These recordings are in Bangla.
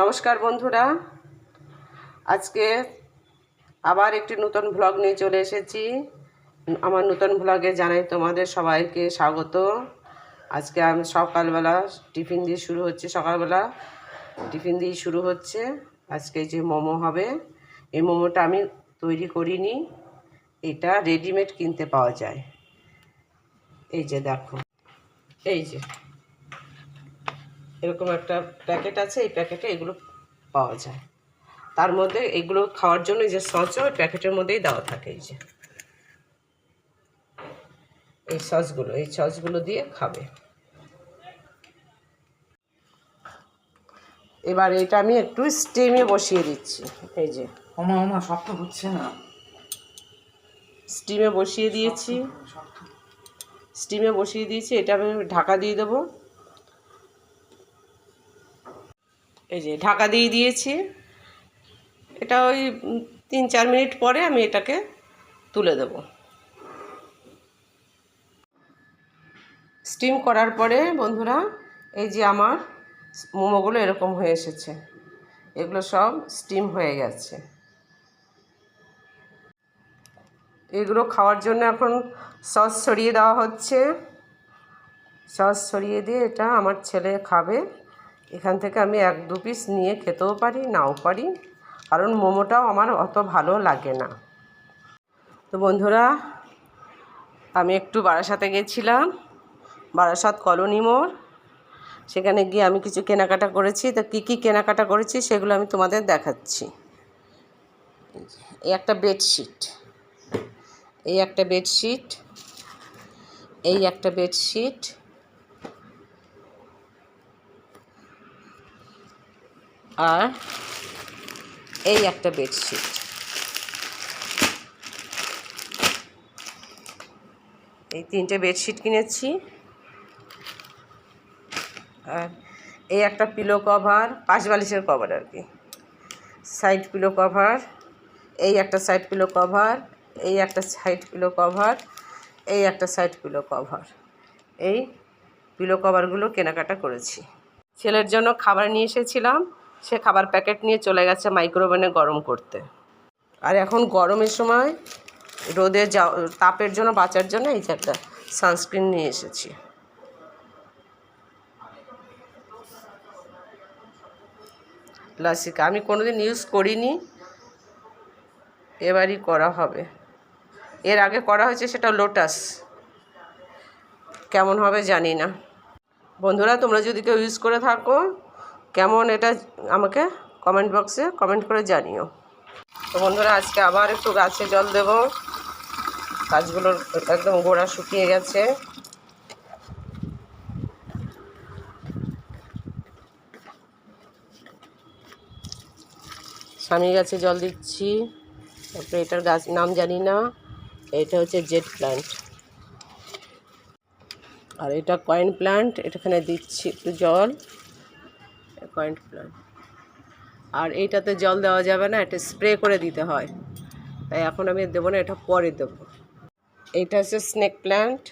নমস্কার বন্ধুরা। আজকে আবার একটি নতুন ভ্লগ নিয়ে চলে এসেছি। আমার নতুন ভ্লগে জানাই তোমাদের সবাইকে স্বাগত। আজকে আমি সকালবেলা টিফিন দিয়ে শুরু হচ্ছে, সকালবেলা টিফিন দিয়ে শুরু হচ্ছে। আজকে যে মোমো হবে, এই মোমোটা আমি তৈরি করিনি। এটা রেডিমেড কিনতে পাওয়া যায়। এই যে দেখো, এই যে। এরকম একটা প্যাকেট আছে এই প্যাকেটে এগুলো পাওয়া যায়। তার মধ্যে এগুলো খাওয়ার জন্য এই যে সসও ওই প্যাকেটের মধ্যেই দেওয়া থাকে এই যে। এই সসগুলো এই সসগুলো দিয়ে খাবে। এবার এটা আমি একটু স্টিমে বসিয়ে দিচ্ছি এই যে। ওমা ওমা শক্ত হচ্ছে না। স্টিমে বসিয়ে দিয়েছি। স্টিমে বসিয়ে দিয়েছি এটা আমি ঢাকা দিয়ে দেবো। এই যে ঢাকা দিয়ে দিয়েছি। এটা ওই তিন চার মিনিট পরে আমি এটাকে তুলে দেব। স্টিম করার পরে বন্ধুরা, এই যে আমার মোমোগুলো এরকম হয়ে এসেছে। এগুলো সব স্টিম হয়ে গেছে। এগুলো খাওয়ার জন্য এখন সস ছড়িয়ে দেওয়া হচ্ছে। সস ছড়িয়ে দিয়ে এটা আমার ছেলে খাবে। এখান থেকে আমি এক দু পিস নিয়ে খেতেও পারি, নাও পারি। কারণ মোমোটাও আমার অত ভালো লাগে না। তো বন্ধুরা, আমি একটু বারাসাতে গেছিলাম, বারাসাত কলোনি মোড়। সেখানে গিয়ে আমি কিছু কেনাকাটা করেছি। তো কী কী কেনাকাটা করেছি সেগুলো আমি তোমাদের দেখাচ্ছি। এই একটা বেডশিট। এই একটা বেডশিট। এই একটা বেডশিট। আর এই একটা বেডশিট এই তিনটে বেডশিট কিনেছি। আর এই একটা পিলো কভার পাঁচ বালিশের কভার আর কি। সাইড পিলো কভার এই একটা সাইড পিলো কভার এই একটা সাইড পিলো কভার এই একটা সাইড পিলো কভার এই পিলো কভারগুলো কেনাকাটা করেছি। ছেলের জন্য খাবার নিয়ে এসেছিলাম। সে খাবার প্যাকেট নিয়ে চলে গেছে মাইক্রোওভেনে গরম করতে। আর এখন গরমের সময় রোদে যা তাপের জন্য, বাঁচার জন্য এই যে একটা সানস্ক্রিন নিয়ে এসেছি। লাসিকা, আমি কোনোদিন ইউজ করিনি। এবারই করা হবে। এর আগে করা হয়েছে সেটা লোটাস কেমন হবে জানি না। বন্ধুরা, তোমরা যদি কেউ ইউজ করে থাকো কেমন এটা আমাকে কমেন্ট বক্সে কমেন্ট করে জানিও। তো বন্ধুরা, আজকে আবার একটু গাছে জল দেব। গাছগুলোর একদম গোড়া শুকিয়ে গেছে। স্বামী গাছে জল দিচ্ছি। তারপরে এটার গাছ নাম জানি না। এটা হচ্ছে জেট প্ল্যান্ট। আর এটা কয়েন প্ল্যান্ট এটাখানে দিচ্ছি একটু জল। কয়েন প্ল্যান্ট আর এইটাতে জল দেওয়া যাবে না, এটা স্প্রে করে দিতে হয়। তাই এখন আমি দেবো না, এটা পরে দেবো। এইটা হচ্ছে স্নেক প্ল্যান্ট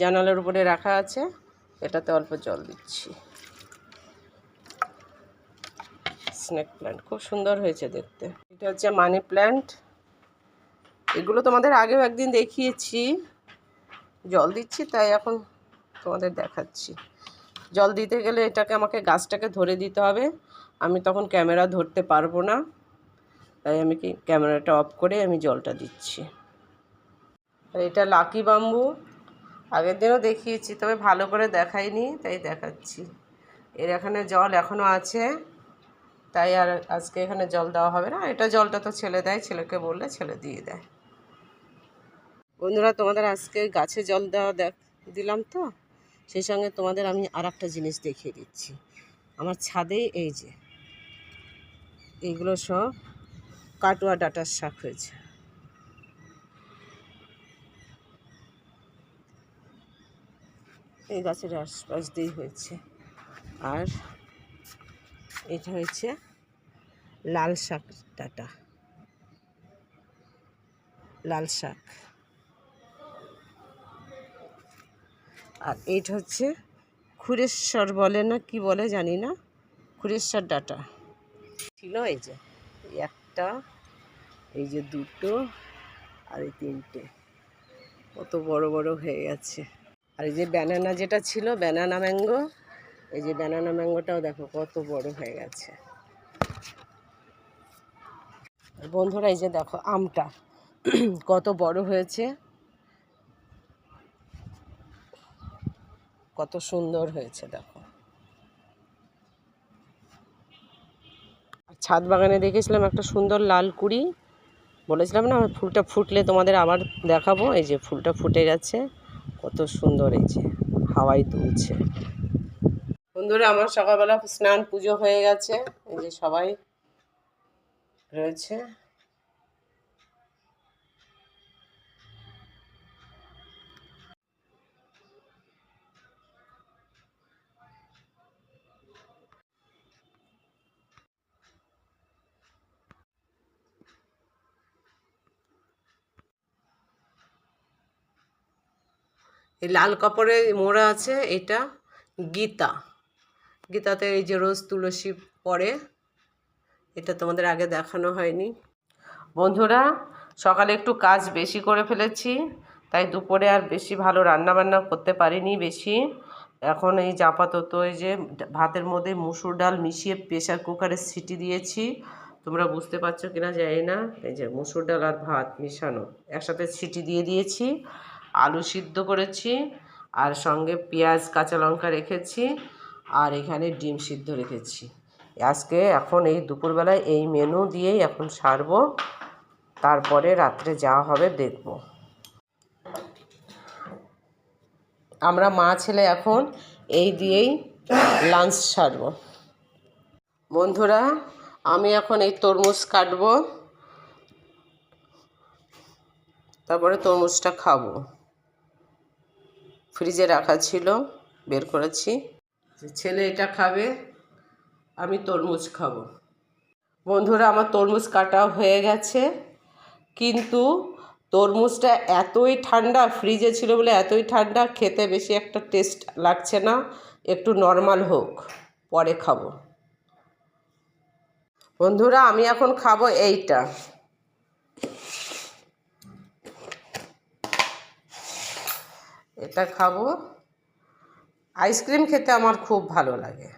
জানালার উপরে রাখা আছে, এটাতে অল্প জল দিচ্ছি। স্নেক প্ল্যান্ট খুব সুন্দর হয়েছে দেখতে। এটা হচ্ছে মানি প্ল্যান্ট এগুলো তোমাদের আগেও একদিন দেখিয়েছি। জল দিচ্ছি, তাই এখন তোমাদের দেখাচ্ছি। জল দিতে গেলে এটাকে আমাকে গাছটাকে ধরে দিতে হবে। আমি তখন ক্যামেরা ধরতে পারব না। তাই আমি কি ক্যামেরাটা অফ করে আমি জলটা দিচ্ছি। আর এটা লাকি বাম্বু। আগের দিনও দেখিয়েছি, তবে ভালো করে দেখাইনি, তাই দেখাচ্ছি। এর এখানে জল এখনও আছে। তাই আর আজকে এখানে জল দেওয়া হবে না। এটা জলটা তো ছেলে দেয়, ছেলেকে বললে ছেলে দিয়ে দেয়। বন্ধুরা, তোমাদের আজকে গাছে জল দেওয়া দেখ দিলাম তো? সেই সঙ্গে তোমাদের আমি আর একটা জিনিস দেখিয়ে দিচ্ছি। আমার ছাদে এই যে, এইগুলো সব কাটুয়া ডাটার শাক হয়েছে। এই গাছের আশপাশ দিয়েই হয়েছে। আর এটা হয়েছে লাল শাক ডাটা। লাল শাক। আর এইটা হচ্ছে খুরেশ্বর বলে না, কি বলে জানি না, খুরেশ্বর ডাটা। ছিল এই যে একটা, এই যে দুটো আর এই তিনটে। কত বড় বড় হয়ে গেছে। আর এই যে ব্যানানা যেটা ছিল ব্যানানা ম্যাঙ্গো এই যে ব্যানানা ম্যাঙ্গোটাও দেখো কত বড় হয়ে গেছে। বন্ধুরা এই যে দেখো আমটা, কত বড় হয়েছে। কত সুন্দর হয়েছে, দেখো। ছাদ বাগানে দেখেছিলাম একটা সুন্দর লাল কুড়ি। বলেছিলাম না, আমার ফুলটা ফুটলে তোমাদের আবার দেখাবো। এই যে ফুলটা ফুটে গেছে, কত সুন্দর এই যে হাওয়াই তুলছে। বন্ধুরা, আমার সকালবেলা স্নান পুজো হয়ে গেছে, এই যে সবাই রয়েছে। এই লাল কাপড়ে মোড়া আছে এটা গীতা। গীতাতে এই যে রোজ তুলসী পড়ে, এটা তোমাদের আগে দেখানো হয়নি। বন্ধুরা, সকালে একটু কাজ বেশি করে ফেলেছি, তাই দুপুরে আর বেশি ভালো রান্না বান্না করতে পারিনি বেশি। এখন এই যে আপাতত এই যে ভাতের মধ্যে মুসুর ডাল মিশিয়ে প্রেশার কুকারে সিটি দিয়েছি। তোমরা বুঝতে পারছ কিনা জানি না, এই যে মুসুর ডাল আর ভাত মিশানো, একসাথে সিটি দিয়ে দিয়েছি। আলু সিদ্ধ করেছি, আর সঙ্গে পেঁয়াজ, কাঁচা লঙ্কা রেখেছি, আর এখানে ডিম সিদ্ধ রেখেছি। আজকে এখন এই দুপুরবেলায় এই মেনু দিয়েই এখন সারবো, তারপরে রাত্রে যা হবে দেখব। আমরা মা, ছেলে এখন এই দিয়েই লাঞ্চ সারবো। বন্ধুরা, আমি এখন এই তরমুজ কাটবো, তারপরে তরমুজটা খাব। ফ্রিজে রাখা ছিল, বের করেছি। ছেলে এটা খাবে, আমি তরমুজ খাব। বন্ধুরা, আমার তরমুজ কাটা হয়ে গেছে, কিন্তু তরমুজটা এতই ঠান্ডা, ফ্রিজে ছিল বলে এতই ঠান্ডা, খেতে বেশি একটা টেস্ট লাগছে না, একটু নর্মাল হোক, পরে খাব। বন্ধুরা, আমি এখন খাব এইটা। এটা খাব। আইসক্রিম খেতে আমার খুব ভালো লাগে।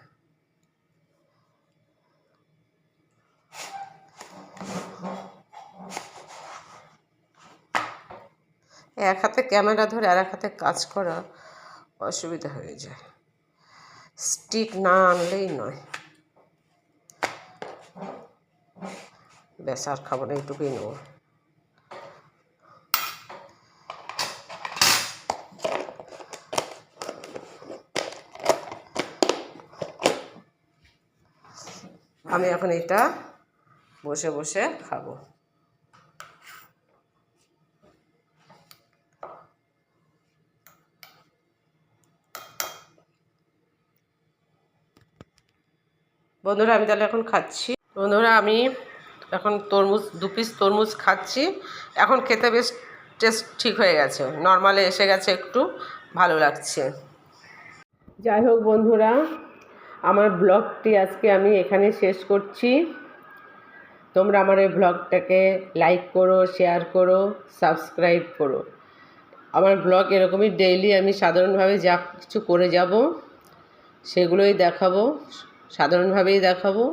এক হাতে ক্যামেরা ধরে আর এক হাতে কাজ করা অসুবিধা হয়ে যায়। স্টিক না আনলেই নয়। ব্যাস, আর খাব না, এইটুকুই নেব। আমি এখন এটা বসে বসে খাব। বন্ধুরা, আমি তাহলে এখন খাচ্ছি। বন্ধুরা, আমি এখন তরমুজ, দু পিস তরমুজ খাচ্ছি। এখন খেতে বেশ টেস্ট ঠিক হয়ে গেছে। নর্মালে এসে গেছে একটু, ভালো লাগছে। যাই হোক বন্ধুরা আমার ব্লগটি আজকে আমি এখানে শেষ করছি। তোমরা আমার এই ব্লগটাকে লাইক করো শেয়ার করো সাবস্ক্রাইব করো। আমার ব্লগ এরকমই ডেইলি আমি সাধারণভাবে যা কিছু করে যাব, সেগুলোই দেখাবো, সাধারণভাবেই দেখাবো।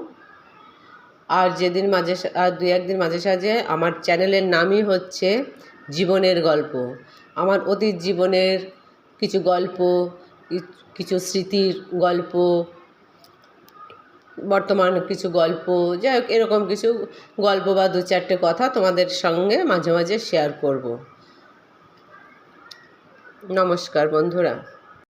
আর যেদিন মাঝে আর দু একদিন মাঝে সাঝে আমার চ্যানেলের নামই হচ্ছে জীবনের গল্প। আমার অতীত জীবনের কিছু গল্প, কিছু স্মৃতির গল্প বর্তমান কিছু গল্প, যাই হোক, এরকম কিছু গল্প বা দু চারটে কথা তোমাদের সঙ্গে মাঝে মাঝে শেয়ার করব। নমস্কার বন্ধুরা।